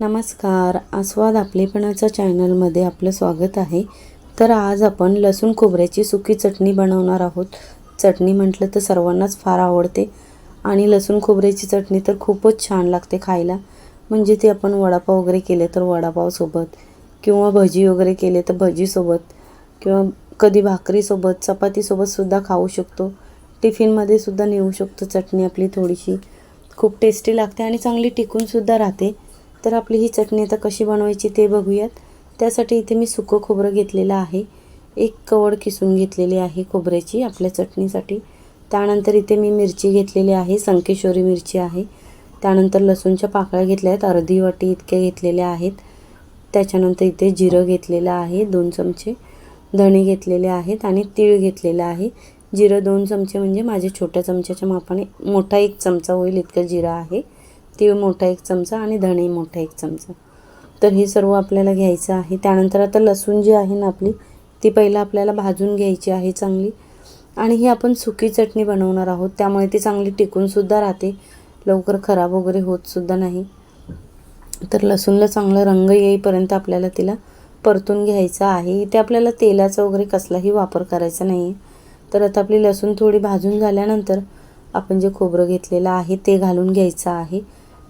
नमस्कार. आस्वाद आपलेपणाच्या चॅनलमध्ये आपलं स्वागत आहे. तर आज आपण लसूण खोबऱ्याची सुकी चटणी बनवणार आहोत. चटणी म्हटलं तर सर्वांनाच फार आवडते आणि लसूण खोबऱ्याची चटणी तर खूपच छान लागते खायला. म्हणजे ते आपण वडापाव वगैरे केले तर वडापावसोबत किंवा भजी वगैरे केले तर भजीसोबत किंवा कधी भाकरीसोबत चपातीसोबतसुद्धा खाऊ शकतो. टिफिनमध्ये सुद्धा नेऊ शकतो चटणी आपली थोडीशी. खूप टेस्टी लागते आणि चांगली टिकूनसुद्धा राहते. तर आपली ही चटणी आता कशी बनवायची ते बघूयात. त्यासाठी इथे मी सुकं खोबरं घेतलेलं आहे. एक कवड किसून घेतलेली आहे खोबऱ्याची आपल्या चटणीसाठी. त्यानंतर इथे मी मिरची घेतलेली आहे संकेश्वरी मिरची आहे. त्यानंतर लसूणच्या पाकळ्या घेतल्या आहेत अर्धी वाटी इतक्या घेतलेल्या आहेत. त्याच्यानंतर इथे जिरं घेतलेलं आहे दोन चमचे. धणे घेतलेले आहेत आणि तीळ घेतलेलं आहे. जिरं दोन चमचे म्हणजे माझ्या छोट्या चमच्याच्या मापाने मोठा एक चमचा होईल इतकं जिरं आहे. तीळ मोठा एक चमचा आणि धणे मोठा एक चमचा. तर हे सर्व आपल्याला घ्यायचं आहे. त्यानंतर आता लसूण जी आहे ना आपली ती पहिलं आपल्याला भाजून घ्यायची आहे चांगली. आणि ही आपण सुकी चटणी बनवणार आहोत. त्यामुळे ती चांगली टिकूनसुद्धा राहते. लवकर खराब वगैरे होतसुद्धा नाही. तर लसूणला चांगला रंग येईपर्यंत आपल्याला तिला परतून घ्यायचं आहे. इथे आपल्याला तेलाचा वगैरे कसलाही वापर करायचा नाही आहे तर आता आपली लसूण थोडी भाजून झाल्यानंतर आपण जे खोबरं घेतलेलं आहे ते घालून घ्यायचं आहे.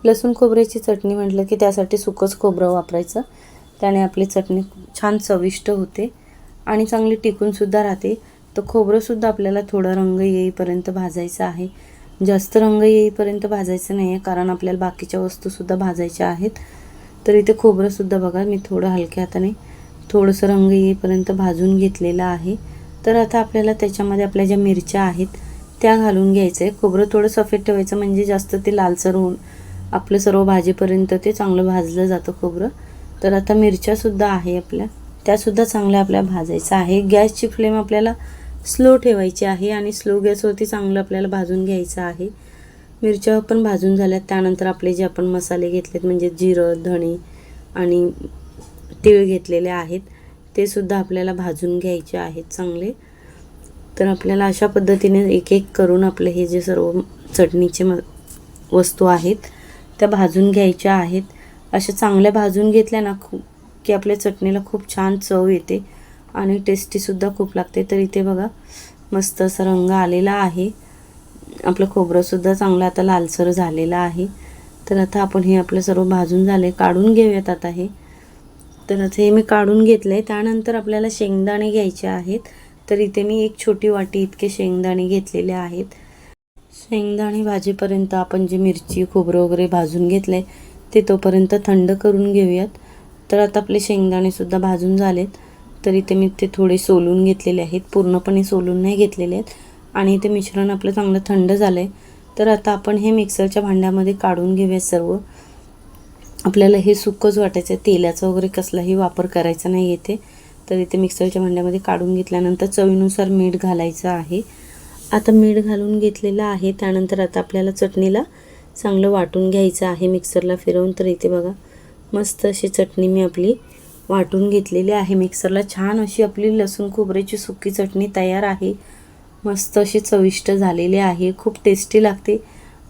लसूण खोबऱ्याची चटणी म्हटलं की त्यासाठी सुकंच खोबरं वापरायचं. त्याने आपली चटणी छान चविष्ट होते आणि चांगली टिकूनसुद्धा राहते. तर खोबरंसुद्धा आपल्याला थोडा रंग येईपर्यंत भाजायचं आहे. जास्त रंग येईपर्यंत भाजायचं नाही आहे कारण आपल्याला बाकीच्या वस्तूसुद्धा भाजायच्या आहेत. तर इथे खोबरंसुद्धा बघा मी थोडं हलक्या हाताने थोडंसं रंग येईपर्यंत भाजून घेतलेलं आहे. तर आता आपल्याला त्याच्यामध्ये आपल्या ज्या मिरच्या आहेत त्या घालून घ्यायचं आहे खोबरं थोडं सफेद ठेवायचं म्हणजे जास्त ते लालसर होऊन आपलं सर्व भाजीपर्यंत ते चांगलं भाजलं जातं खोबरं. तर आता मिरच्यासुद्धा आहे आपल्या. त्यासुद्धा चांगल्या आपल्या भाजायचं आहे. गॅसची फ्लेम आपल्याला स्लो ठेवायची आहे आणि स्लो गॅसवरती चांगलं आपल्याला भाजून घ्यायचं आहे. मिरच्या पण भाजून झाल्यात. त्यानंतर आपले जे आपण मसाले घेतलेत म्हणजे जिरं धणे आणि तीळ घेतलेले आहेत ते सुद्धा आपल्याला भाजून घ्यायचे आहेत चांगले. तर आपल्याला अशा पद्धतीने एक एक करून आपले हे जे सर्व चटणीचे म वस्तू आहेत त्या भाजून घ्यायच्या आहेत. अशा चांगल्या भाजून घेतल्या ना खूप की आपल्या चटणीला खूप छान चव येते आणि टेस्टीसुद्धा खूप लागते. तर इथे बघा मस्त असा रंग आलेला आहे. आपलं खोबरंसुद्धा चांगलं आता लालसर झालेलं आहे. तर आता आपण हे आपलं सर्व भाजून झाले काढून घेऊयात आता हे. तर आता हे मी काढून घेतलं आहे त्यानंतर आपल्याला शेंगदाणे घ्यायचे आहेत. तर इथे मी एक छोटी वाटी इतके शेंगदाणे घेतलेले आहेत. शेंगदाणे भाजीपर्यंत आपण जे मिरची खोबरं वगैरे भाजून घेतलं आहे ते तोपर्यंत थंड करून घेऊयात. तर आता आपले शेंगदाणेसुद्धा भाजून झालेत. तर इथे मी ते थोडे सोलून घेतलेले आहेत. पूर्णपणे सोलून नाही घेतलेले आहेत. आणि इथे मिश्रण आपलं चांगलं थंड झालं आहे तर आता आपण हे मिक्सरच्या भांड्यामध्ये काढून घेऊयात सर्व. आपल्याला हे सुकंच वाटायचं आहे. तेलाचा वगैरे कसलाही वापर करायचा नाही येते तर इथे मिक्सरच्या भांड्यामध्ये काढून घेतल्यानंतर चवीनुसार मीठ घालायचं आहे. आता मीठ घालून घेतलेलं आहे. त्यानंतर आता आपल्याला चटणीला चांगलं वाटून घ्यायचं आहे. मिक्सरला फिरवून तर इथे बघा मस्त अशी चटणी मी आपली वाटून घेतलेली आहे. मिक्सरला छान अशी आपली लसूण खोबऱ्याची सुकी चटणी तयार आहे. मस्त अशी चविष्ट झालेली आहे. खूप टेस्टी लागते.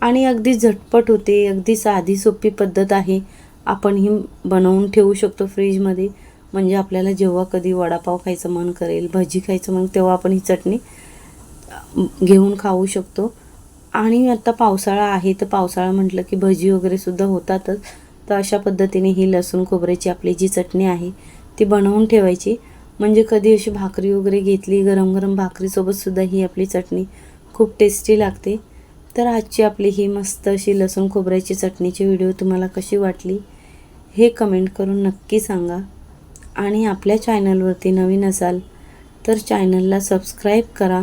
आणि अगदी झटपट होते. अगदी साधी सोपी पद्धत आहे. आपण ही बनवून ठेवू शकतो फ्रीजमध्ये. म्हणजे आपल्याला जेव्हा कधी वडापाव खायचं मन करेल भजी खायचं मन तेव्हा आपण ही चटणी घेऊन खाऊ शकतो. आणि आता पावसाळा आहे तर पावसाळा म्हटलं की भजी वगैरे सुद्धा होतातच. तर अशा पद्धतीने ही लसूण खोबऱ्याची आपली जी चटणी आहे ती बनवून ठेवायची. म्हणजे कधी अशी भाकरी वगैरे घेतली गरम गरम भाकरीसोबतसुद्धा ही आपली चटणी खूप टेस्टी लागते. तर आजची आपली ही मस्त अशी लसूण खोबऱ्याची चटणीची व्हिडिओ तुम्हाला कशी वाटली हे कमेंट करून नक्की सांगा. आणि आपल्या चॅनलवरती नवीन असाल तर चॅनलला सबस्क्राईब करा.